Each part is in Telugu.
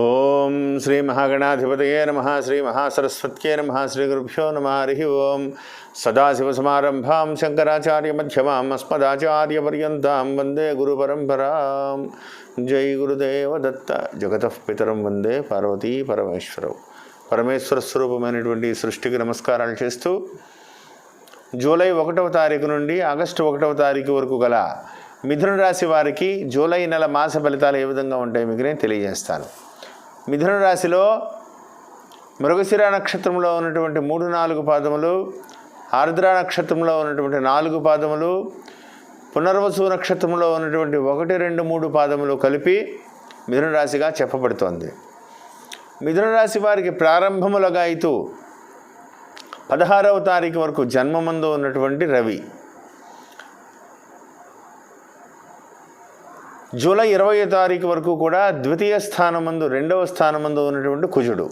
ఓం శ్రీ మహాగణాధిపతయే నమ శ్రీ మహాసరస్వత్యే నమ శ్రీ గురుభ్యో నమ హరి ఓం. సదాశివసమారంభాం శంకరాచార్యమ్యమాం అస్మదాచార్యపర్యంతం వందే గురుపరంపరాం. జై గురుదేవ దత్త. పితరం వందే పార్వతీ పరమేశ్వరం. పరమేశ్వర స్వరూపమైనటువంటి సృష్టికి నమస్కారాలు చేస్తూ జూలై ఒకటవ తారీఖు నుండి ఆగస్టు ఒకటవ తారీఖు వరకు గల మిథున రాశి వారికి జూలై నెల మాస ఫలితాలు ఏ విధంగా ఉంటాయి మీకు నేను తెలియజేస్తాను. మిథున రాశిలో మృగశిర నక్షత్రంలో ఉన్నటువంటి మూడు నాలుగు పాదములు ఆర్ద్ర నక్షత్రంలో ఉన్నటువంటి నాలుగు పాదములు పునర్వసు నక్షత్రంలో ఉన్నటువంటి ఒకటి రెండు మూడు పాదములు కలిపి మిథున రాశిగా చెప్పబడుతోంది. మిథున రాశి వారికి ప్రారంభములగా అయితూ పదహారవ తారీఖు వరకు జన్మమందు ఉన్నటువంటి రవి. జూలై ఇరవై తారీఖు వరకు కూడా ద్వితీయ స్థానమందు రెండవ స్థానమందు ఉన్నటువంటి కుజుడు.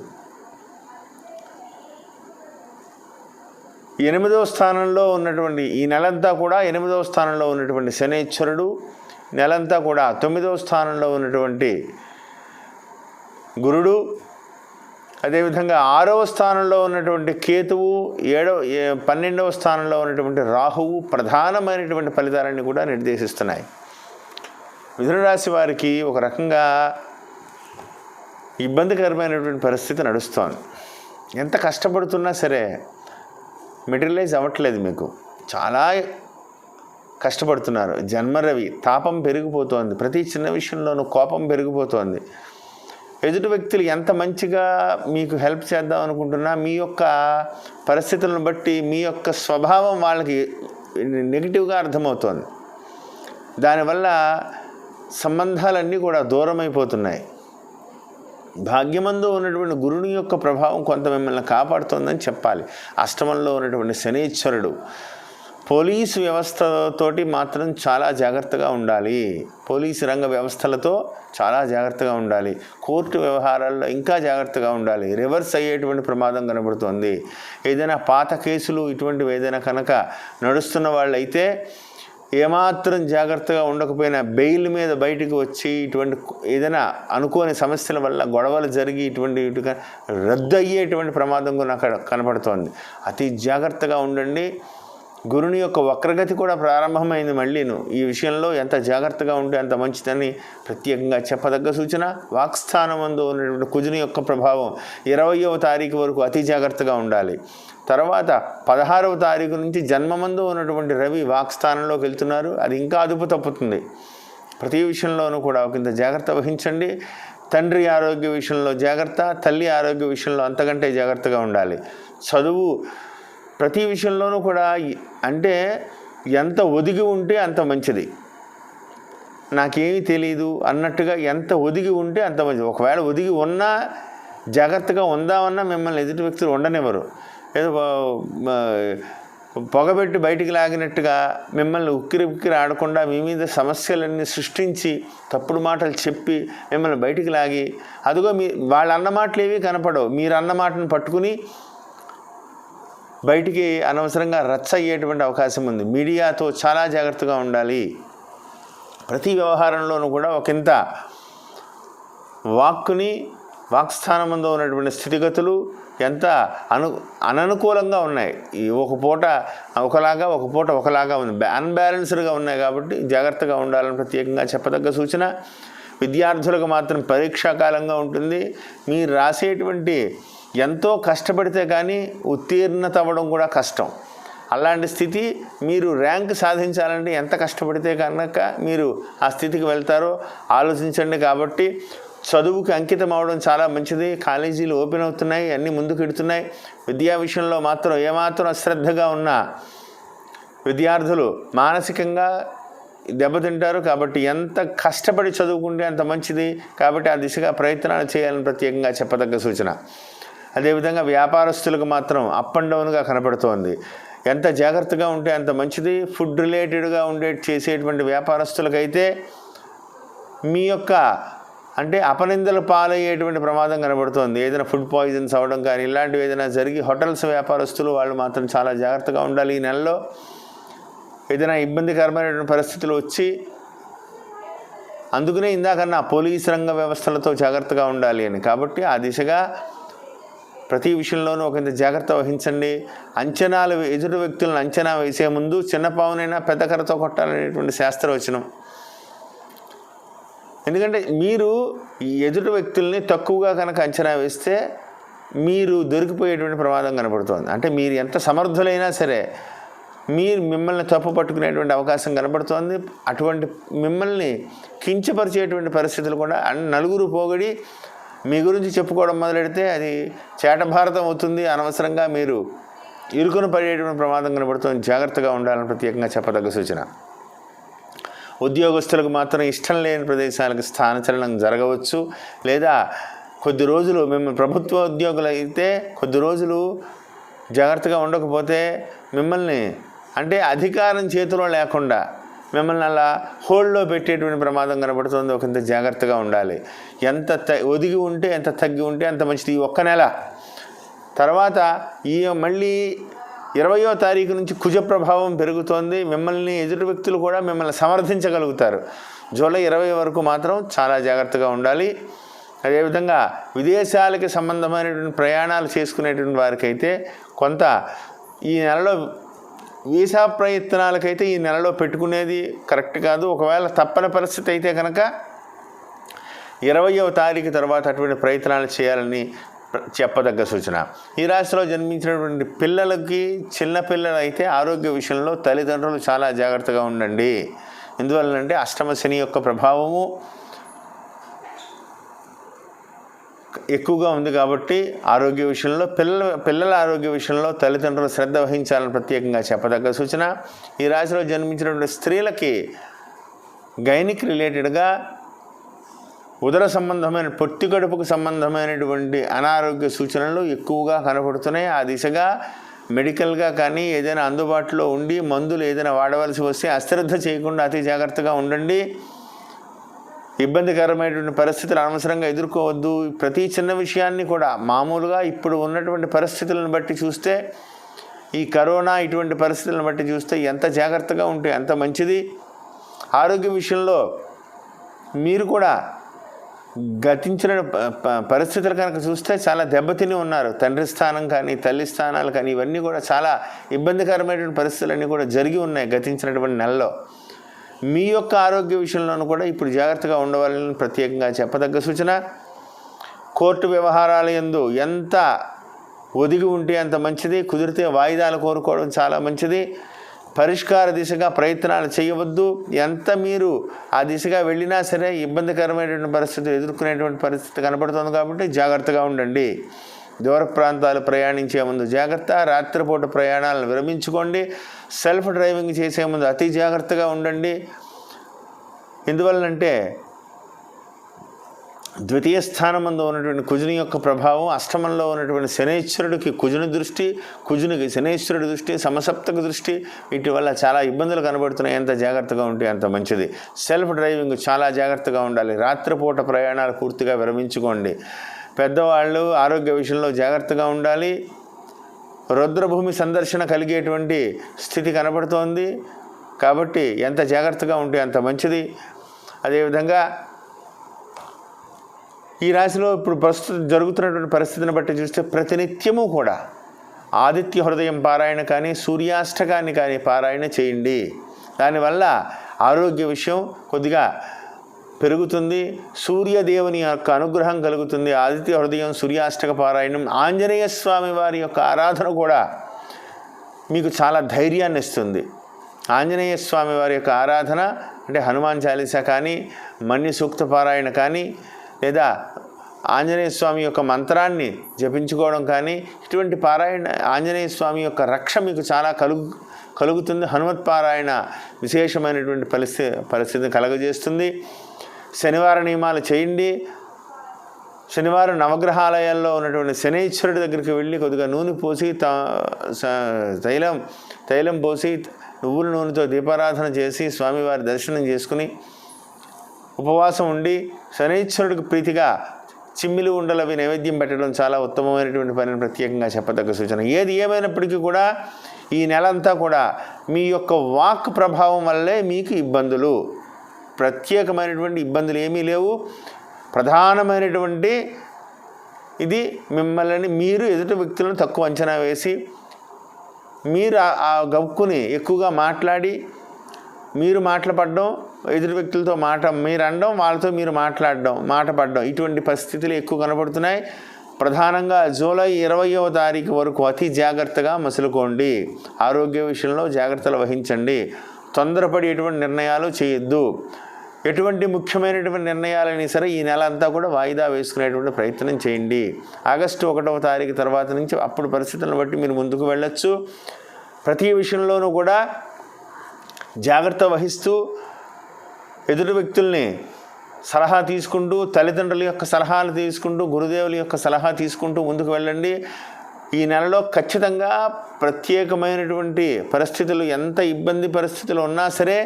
ఎనిమిదవ స్థానంలో ఉన్నటువంటి ఈ నెలంతా కూడా ఎనిమిదవ స్థానంలో ఉన్నటువంటి శనేశ్వరుడు నెలంతా కూడా తొమ్మిదవ స్థానంలో ఉన్నటువంటి గురుడు అదేవిధంగా ఆరవ స్థానంలో ఉన్నటువంటి కేతువు ఏడవ పన్నెండవ స్థానంలో ఉన్నటువంటి రాహువు ప్రధానమైనటువంటి ఫలితాలన్నీ కూడా నిర్దేశిస్తున్నాయి. మిథునరాశి వారికి ఒక రకంగా ఇబ్బందికరమైనటువంటి పరిస్థితి నడుస్తోంది. ఎంత కష్టపడుతున్నా సరే మెటీరియలైజ్ అవ్వట్లేదు మీకు. చాలా కష్టపడుతున్నారు. జన్మరవి తాపం పెరిగిపోతోంది. ప్రతి చిన్న విషయంలోనూ కోపం పెరిగిపోతోంది. ఎదుటి వ్యక్తులు ఎంత మంచిగా మీకు హెల్ప్ చేద్దాం అనుకుంటున్నా మీ యొక్క పరిస్థితులను బట్టి మీ యొక్క స్వభావం వాళ్ళకి నెగిటివ్గా అర్థమవుతోంది. దానివల్ల సంబంధాలన్నీ కూడా దూరం అయిపోతున్నాయి భాగ్యమందు ఉన్నటువంటి గురుని యొక్క ప్రభావం కొంత మిమ్మల్ని కాపాడుతోందని చెప్పాలి. అష్టమంలో ఉన్నటువంటి శనీశ్వరుడు పోలీసు వ్యవస్థతోటి మాత్రం చాలా జాగ్రత్తగా ఉండాలి. పోలీసు రంగ వ్యవస్థలతో చాలా జాగ్రత్తగా ఉండాలి. కోర్టు వ్యవహారాల్లో ఇంకా జాగ్రత్తగా ఉండాలి. రివర్స్ అయ్యేటువంటి ప్రమాదం కనబడుతోంది. ఏదైనా పాత కేసులు ఇటువంటివి ఏదైనా కనుక నడుస్తున్న వాళ్ళైతే ఏమాత్రం జాగ్రత్తగా ఉండకపోయినా బెయిల్ మీద బయటికి వచ్చి ఇటువంటి ఏదైనా అనుకోని సమస్యల వల్ల గొడవలు జరిగి ఇటువంటి రద్దు అయ్యేటువంటి ప్రమాదం కూడా కనపడుతోంది. అతి జాగ్రత్తగా ఉండండి. గురుని యొక్క వక్రగతి కూడా ప్రారంభమైంది మళ్ళీను. ఈ విషయంలో ఎంత జాగ్రత్తగా ఉంటే అంత మంచిదని ప్రత్యేకంగా చెప్పదగ్గ సూచన. వాక్స్థానమందు ఉన్నటువంటి కుజుని యొక్క ప్రభావం ఇరవయవ తారీఖు వరకు అతి జాగ్రత్తగా ఉండాలి. తర్వాత పదహారవ తారీఖు నుంచి జన్మమందు ఉన్నటువంటి రవి వాక్స్థానంలోకి వెళ్తున్నారు. అది ఇంకా అదుపు తప్పుతుంది. ప్రతి విషయంలోనూ కూడా ఒకంత జాగ్రత్త వహించండి. తండ్రి ఆరోగ్య విషయంలో జాగ్రత్త తల్లి ఆరోగ్య విషయంలో అంతకంటే జాగ్రత్తగా ఉండాలి. చదువు ప్రతి విషయంలోనూ కూడా అంటే ఎంత ఒదిగి ఉంటే అంత మంచిది. నాకేమీ తెలియదు అన్నట్టుగా ఎంత ఒదిగి ఉంటే అంత మంచిది. ఒకవేళ ఒదిగి ఉన్నా జాగ్రత్తగా ఉందామన్నా మిమ్మల్ని ఎదుటి వ్యక్తులు ఉండనివ్వరు. ఏదో పొగబెట్టి బయటికి లాగినట్టుగా మిమ్మల్ని ఉక్కిరి ఉక్కిరి ఆడకుండా మీ మీద సమస్యలన్నీ సృష్టించి తప్పుడు మాటలు చెప్పి మిమ్మల్ని బయటికి లాగి అదిగో మీ వాళ్ళ అన్న మాటలు ఏవి కనపడవు. మీరు అన్న మాటను పట్టుకుని బయటికి అనవసరంగా రచ్చ అయ్యేటువంటి అవకాశం ఉంది. మీడియాతో చాలా జాగ్రత్తగా ఉండాలి. ప్రతి వ్యవహారంలోనూ కూడా ఒకంత వాక్కుని వాక్స్థానమందు ఉన్నటువంటి స్థితిగతులు ఎంత అను అననుకూలంగా ఉన్నాయి. ఈ ఒక పూట ఒకలాగా ఒక పూట ఒకలాగా ఉంది. అన్బ్యాలెన్స్డ్గా ఉన్నాయి కాబట్టి జాగ్రత్తగా ఉండాలని ప్రత్యేకంగా చెప్పదగ్గ సూచన. విద్యార్థులకు మాత్రం పరీక్షాకాలంగా ఉంటుంది. మీరు రాసేటువంటి ఎంతో కష్టపడితే కానీ ఉత్తీర్ణత అవ్వడం కూడా కష్టం. అలాంటి స్థితి మీరు ర్యాంక్ సాధించాలంటే ఎంత కష్టపడితే కనుక మీరు ఆ స్థితికి వెళ్తారో ఆలోచించండి కాబట్టి చదువుకి అంకితం అవడం చాలా మంచిది. కాలేజీలు ఓపెన్ అవుతున్నాయి అన్నీ ముందుకు ఎడుతున్నాయి విద్యా విషయంలో మాత్రం ఏమాత్రం అశ్రద్ధగా ఉన్న విద్యార్థులు మానసికంగా దెబ్బతింటారు కాబట్టి ఎంత కష్టపడి చదువుకుంటే అంత మంచిది కాబట్టి ఆ దిశగా ప్రయత్నాలు చేయాలని ప్రత్యేకంగా చెప్పదగ్గ సూచన. అదేవిధంగా వ్యాపారస్తులకు మాత్రం అప్ అండ్ డౌన్గా కనపడుతోంది. ఎంత జాగ్రత్తగా ఉంటే అంత మంచిది. ఫుడ్ రిలేటెడ్గా ఉండే చేసేటువంటి వ్యాపారస్తులకైతే మీ యొక్క అంటే అపనిందల పాలయ్యేటువంటి ప్రమాదం కనబడుతోంది. ఏదైనా ఫుడ్ పాయిజన్స్ అవ్వడం కానీ ఇలాంటివి ఏదైనా జరిగి హోటల్స్ వ్యాపారస్తులు వాళ్ళు మాత్రం చాలా జాగ్రత్తగా ఉండాలి. ఈ నెలలో ఏదైనా ఇబ్బందికరమైనటువంటి పరిస్థితులు వచ్చి అందుకనే ఇందాకన్నా పోలీస్ రంగ వ్యవస్థలతో జాగ్రత్తగా ఉండాలి అని. కాబట్టి ఆ దిశగా ప్రతి విషయంలోనూ ఒకంత జాగ్రత్త వహించండి. అంచనాలు ఎదుటి వ్యక్తులను అంచనా వేసే ముందు చిన్న పావునైనా పెద్ద కర్రతో కొట్టాలనేటువంటి శాస్త్రవచనం. ఎందుకంటే మీరు ఈ ఎదుటి వ్యక్తుల్ని తక్కువగా కనుక అంచనా వేస్తే మీరు దొరికిపోయేటువంటి ప్రమాదం కనబడుతోంది అంటే మీరు ఎంత సమర్థులైనా సరే మీరు మిమ్మల్ని తప్పు పట్టుకునేటువంటి అవకాశం కనబడుతోంది అటువంటి మిమ్మల్ని కించపరిచేటువంటి పరిస్థితులు కూడా నలుగురు పోగడి మీ గురించి చెప్పుకోవడం మొదలెడితే అది చేటభారతం అవుతుంది. అనవసరంగా మీరు ఇరుకును పడేటువంటి ప్రమాదం కనబడుతుంది జాగ్రత్తగా ఉండాలని ప్రత్యేకంగా చెప్పదగ్గ సూచన. ఉద్యోగస్తులకు మాత్రం ఇష్టం లేని ప్రదేశాలకు స్థానచలనం జరగవచ్చు. లేదా కొద్ది రోజులు మేము ప్రభుత్వ ఉద్యోగులు అయితే కొద్ది రోజులు జాగ్రత్తగా ఉండకపోతే మిమ్మల్ని అంటే అధికారం చేతిలో లేకుండా మిమ్మల్ని అలా హోల్డ్లో పెట్టేటువంటి ప్రమాదం కనబడుతుంది. ఒకంత జాగ్రత్తగా ఉండాలి. ఎంత త ఒదిగి ఉంటే ఎంత తగ్గి ఉంటే అంత మంచిది ఈ ఒక్క నెల. తర్వాత ఈ మళ్ళీ ఇరవయో తారీఖు నుంచి కుజ ప్రభావం పెరుగుతోంది. మిమ్మల్ని ఎదుటి వ్యక్తులు కూడా మిమ్మల్ని సమర్థించగలుగుతారు. జూలై ఇరవై వరకు మాత్రం చాలా జాగ్రత్తగా ఉండాలి. అదేవిధంగా విదేశాలకి సంబంధమైనటువంటి ప్రయాణాలు చేసుకునేటువంటి వారికైతే కొంత ఈ నెలలో వీసా ప్రయత్నాలకైతే ఈ నెలలో పెట్టుకునేది కరెక్ట్ కాదు. ఒకవేళ తప్పని పరిస్థితి అయితే కనుక ఇరవయవ తారీఖు తర్వాత అటువంటి ప్రయత్నాలు చేయాలని చెప్పదగ్గ సూచన. ఈ రాశిలో జన్మించినటువంటి పిల్లలకి చిన్నపిల్లలు అయితే ఆరోగ్య విషయంలో తల్లిదండ్రులు చాలా జాగ్రత్తగా ఉండండి. ఎందువల్లంటే అష్టమ శని యొక్క ప్రభావము ఎక్కువగా ఉంది కాబట్టి ఆరోగ్య విషయంలో పిల్లల పిల్లల ఆరోగ్య విషయంలో తల్లిదండ్రులు శ్రద్ధ వహించాలని ప్రత్యేకంగా చెప్పదగ్గ సూచన. ఈ రాశిలో జన్మించినటువంటి స్త్రీలకి గైనిక్ రిలేటెడ్గా ఉదర సంబంధమైన పొత్తి గడుపుకు సంబంధమైనటువంటి అనారోగ్య సూచనలు ఎక్కువగా కనబడుతున్నాయి ఆ దిశగా మెడికల్గా కానీ ఏదైనా అందుబాటులో ఉండి మందులు ఏదైనా వాడవలసి వస్తే అశ్రద్ధ చేయకుండా అతి జాగ్రత్తగా ఉండండి. ఇబ్బందికరమైనటువంటి పరిస్థితులు అనవసరంగా ఎదుర్కోవద్దు. ప్రతి చిన్న విషయాన్ని కూడా మామూలుగా ఇప్పుడు ఉన్నటువంటి పరిస్థితులను బట్టి చూస్తే ఈ కరోనా ఇటువంటి పరిస్థితులను బట్టి చూస్తే ఎంత జాగ్రత్తగా ఉంటే ఎంత మంచిది. ఆరోగ్య విషయంలో మీరు కూడా గతించిన ప- ప- పరిస్థితులు కనుక చూస్తే చాలా దెబ్బతిని ఉన్నారు. తండ్రి స్థానం కానీ తల్లి స్థానాలు కానీ ఇవన్నీ కూడా చాలా ఇబ్బందికరమైనటువంటి పరిస్థితులన్నీ కూడా జరిగి ఉన్నాయి గతించినటువంటి నెలలో. మీ యొక్క ఆరోగ్య విషయంలోనూ కూడా ఇప్పుడు జాగ్రత్తగా ఉండవాలని ప్రత్యేకంగా చెప్పదగ్గ సూచన. కోర్టు వ్యవహారాల యందు ఎంత ఒదిగి ఉంటే అంత మంచిది. కుదిరితే వాయిదాలు కోరుకోవడం చాలా మంచిది. పరిష్కార దిశగా ప్రయత్నాలు చేయవద్దు. ఎంత మీరు ఆ దిశగా వెళ్ళినా సరే ఇబ్బందికరమైనటువంటి పరిస్థితులు ఎదుర్కొనేటువంటి పరిస్థితి కనబడుతుంది కాబట్టి జాగ్రత్తగా ఉండండి. దూర ప్రాంతాలు ప్రయాణించే ముందు జాగ్రత్త. రాత్రిపూట ప్రయాణాలను విరమించుకోండి. సెల్ఫ్ డ్రైవింగ్ చేసే ముందు అతి జాగ్రత్తగా ఉండండి. ఎందువల్లంటే ద్వితీయ స్థానమందు ఉన్నటువంటి కుజుని యొక్క ప్రభావం అష్టమంలో ఉన్నటువంటి శనేశ్వరుడికి కుజుని దృష్టి కుజునికి శనేశ్వరుడి దృష్టి సమసప్తక దృష్టి వీటి వల్ల చాలా ఇబ్బందులు కనబడుతున్నాయి. ఎంత జాగ్రత్తగా ఉంటే అంత మంచిది. సెల్ఫ్ డ్రైవింగ్ చాలా జాగ్రత్తగా ఉండాలి. రాత్రిపూట ప్రయాణాలు పూర్తిగా విరమించుకోండి. పెద్దవాళ్ళు ఆరోగ్య విషయంలో జాగ్రత్తగా ఉండాలి. రుద్రభూమి సందర్శన కలిగేటువంటి స్థితి కనబడుతోంది. కాబట్టి ఎంత జాగ్రత్తగా ఉంటే అంత మంచిది. అదేవిధంగా ఈ రాశిలో ఇప్పుడు ప్రస్తుతం జరుగుతున్నటువంటి పరిస్థితిని బట్టి చూస్తే ప్రతినిత్యము కూడా ఆదిత్య హృదయం పారాయణ కానీ సూర్యాష్టకాన్ని కానీ పారాయణ చేయండి. దానివల్ల ఆరోగ్య విషయం కొద్దిగా పెరుగుతుంది. సూర్యదేవుని యొక్క అనుగ్రహం కలుగుతుంది. ఆదిత్య హృదయం సూర్యాష్టక పారాయణం ఆంజనేయ స్వామి వారి యొక్క ఆరాధన కూడా మీకు చాలా ధైర్యాన్ని ఇస్తుంది. ఆంజనేయ స్వామి వారి యొక్క ఆరాధన అంటే హనుమాన్ చాలీసా కానీ మన్య సూక్త పారాయణ కానీ లేదా ఆంజనేయ స్వామి యొక్క మంత్రాన్ని జపించుకోవడం కానీ ఇటువంటి పారాయణ ఆంజనేయ స్వామి యొక్క రక్ష మీకు చాలా కలుగు కలుగుతుంది. హనుమత్ పారాయణ విశేషమైనటువంటి పరిస్థితి పరిస్థితిని కలగజేస్తుంది. శనివార నియమాలు చేయండి. శనివారం నవగ్రహాలయాల్లో ఉన్నటువంటి శనీశ్వరుడి దగ్గరికి వెళ్ళి కొద్దిగా నూనె పోసి తైలం తైలం పోసి నువ్వుల నూనెతో దీపారాధన చేసి స్వామివారి దర్శనం చేసుకుని ఉపవాసం ఉండి శనీశ్వరుడికి ప్రీతిగా చిమ్మిలి ఉండలవి నైవేద్యం పెట్టడం చాలా ఉత్తమమైనటువంటి పనిని ప్రత్యేకంగా చెప్పదగ్గ సూచన. ఏది ఏమైనప్పటికీ కూడా ఈ నెలంతా కూడా మీ యొక్క వాక్ ప్రభావం వల్లే మీకు ఇబ్బందులు. ప్రత్యేకమైనటువంటి ఇబ్బందులు ఏమీ లేవు. ప్రధానమైనటువంటి ఇది మిమ్మల్ని మీరు ఎదుటి వ్యక్తులను తక్కువ అంచనా వేసి మీరు ఆ- ఆ ఎక్కువగా మాట్లాడి మీరు మాట్లాడడం ఎదుటి వ్యక్తులతో మాట మీరు అనడం వాళ్ళతో మీరు మాట్లాడడం మాట పడడం ఇటువంటి పరిస్థితులు ఎక్కువ కనబడుతున్నాయి. ప్రధానంగా జూలై ఇరవయవ తారీఖు వరకు అతి జాగ్రత్తగా మసులుకోండి. ఆరోగ్య విషయంలో జాగ్రత్తలు వహించండి. తొందరపడి ఎటువంటి నిర్ణయాలు చేయొద్దు. ఎటువంటి ముఖ్యమైనటువంటి నిర్ణయాలైనా సరే ఈ నెల అంతా కూడా వాయిదా వేసుకునేటువంటి ప్రయత్నం చేయండి. ఆగస్టు ఒకటవ తారీఖు తర్వాత నుంచి అప్పుడు పరిస్థితులను బట్టి మీరు ముందుకు వెళ్ళొచ్చు. ప్రతి విషయంలోనూ కూడా జాగ్రత్త వహిస్తూ ఎదుటి వ్యక్తుల్ని సలహా తీసుకుంటూ తల్లిదండ్రుల యొక్క సలహాలు తీసుకుంటూ గురుదేవుల యొక్క సలహా తీసుకుంటూ ముందుకు వెళ్ళండి. ఈ నెలలో ఖచ్చితంగా ప్రత్యేకమైనటువంటి పరిస్థితులు ఎంత ఇబ్బంది పరిస్థితులు ఉన్నా సరే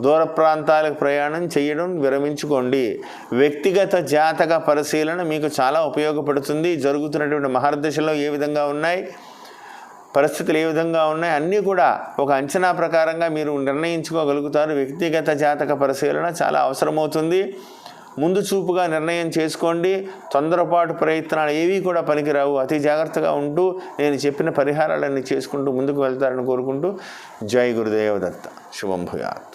దూర ప్రాంతాలకు ప్రయాణం చేయడం విరమించుకోండి. వ్యక్తిగత జాతక పరిశీలన మీకు చాలా ఉపయోగపడుతుంది. జరుగుతున్నటువంటి మహర్దశలో ఏ విధంగా ఉన్నాయి? పరిస్థితులు ఏ విధంగా ఉన్నాయి? అన్నీ కూడా ఒక అంచనా ప్రకారంగా మీరు నిర్ణయించుకోగలుగుతారు. వ్యక్తిగత జాతక పరిశీలన చాలా అవసరమవుతుంది. ముందు చూపుగా నిర్ణయం చేసుకోండి. తొందరపాటు ప్రయత్నాలు ఏవి కూడా పనికిరావు. అతి జాగ్రత్తగా ఉంటూ నేను చెప్పిన పరిహారాలన్నీ చేసుకుంటూ ముందుకు వెళ్తారని కోరుకుంటూ జై గురుదేవ దత్త శుభం భూయాత్.